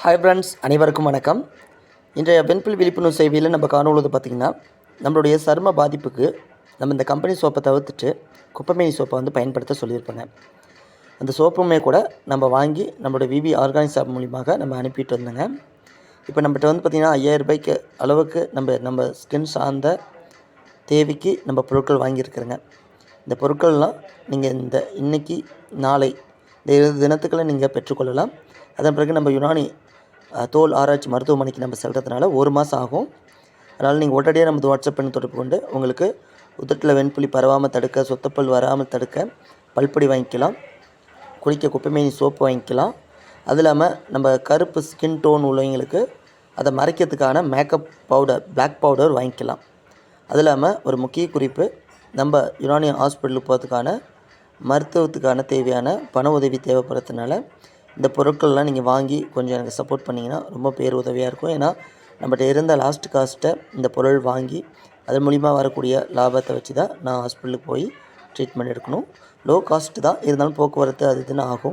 Hi friends அனைவருக்கும் வணக்கம். இன்றைய வெண்புல் விழிப்புணர்வு சேவையில் நம்ம காணுள்ளது பார்த்திங்கன்னா நம்மளுடைய சரும பாதிப்புக்கு நம்ம இந்த கம்பெனி சோப்பை தவிர்த்துட்டு குப்பைமேனி சோப்பை வந்து பயன்படுத்த சொல்லியிருப்பாங்க அந்த சோப்புமே கூட நம்ம வாங்கி நம்மளோட விவி ஆர்கானிக் ஷாப் மூலியமாக நம்ம அனுப்பிட்டு வந்தோங்க இப்போ நம்மகிட்ட வந்து பார்த்திங்கன்னா ஐயாயிரம் ரூபாய்க்கு அளவுக்கு நம்ம நம்ம ஸ்கின் சார்ந்த தேவைக்கு நம்ம பொருட்கள் வாங்கியிருக்கிறோங்க. இந்த பொருட்கள்லாம் நீங்கள் இந்த இன்னைக்கு நாளை இந்த இரு தினத்துக்களை நீங்கள் பெற்றுக்கொள்ளலாம். அதன் பிறகு நம்ம யுனானி தோல் ஆராய்ச்சி மருத்துவமனைக்கு நம்ம செல்கிறதுனால ஒரு மாதம் ஆகும். அதனால் நீங்கள் உடனடியாக நமது வாட்ஸ்அப் பண்ணி தொடர்பு கொண்டு உங்களுக்கு உதட்டில் வெண்புலி பரவாமல் தடுக்க சொத்தப்பல் வராமல் தடுக்க பல்பொடி வாங்கிக்கலாம். குளிக்க குப்பைமேனி சோப்பு வாங்கிக்கலாம். அது இல்லாமல் நம்ம கருப்பு ஸ்கின் டோன் உள்ளவங்களுக்கு அதை மறைக்கிறதுக்கான மேக்கப் பவுடர் பிளாக் பவுடர் வாங்கிக்கலாம். அது இல்லாமல் ஒரு முக்கிய குறிப்பு நம்ம யுனானியன் ஹாஸ்பிட்டலுக்கு போகிறதுக்கான மருத்துவத்துக்கான தேவையான பண உதவி தேவைப்படுறதுனால இந்த பொருட்கள்லாம் நீங்கள் வாங்கி கொஞ்சம் எனக்கு சப்போர்ட் பண்ணிங்கன்னா ரொம்ப பேர் உதவியாக இருக்கும். ஏன்னா நம்மகிட்ட இருந்த லாஸ்ட் காஸ்ட்டை இந்த பொருள் வாங்கி அது மூலிமா வரக்கூடிய லாபத்தை வச்சு தான் நான் ஹாஸ்பிட்டலுக்கு போய் ட்ரீட்மெண்ட் எடுக்கணும். லோ காஸ்ட் தான் இருந்தாலும் போக்குவரத்து அது இதுன்னு ஆகும்.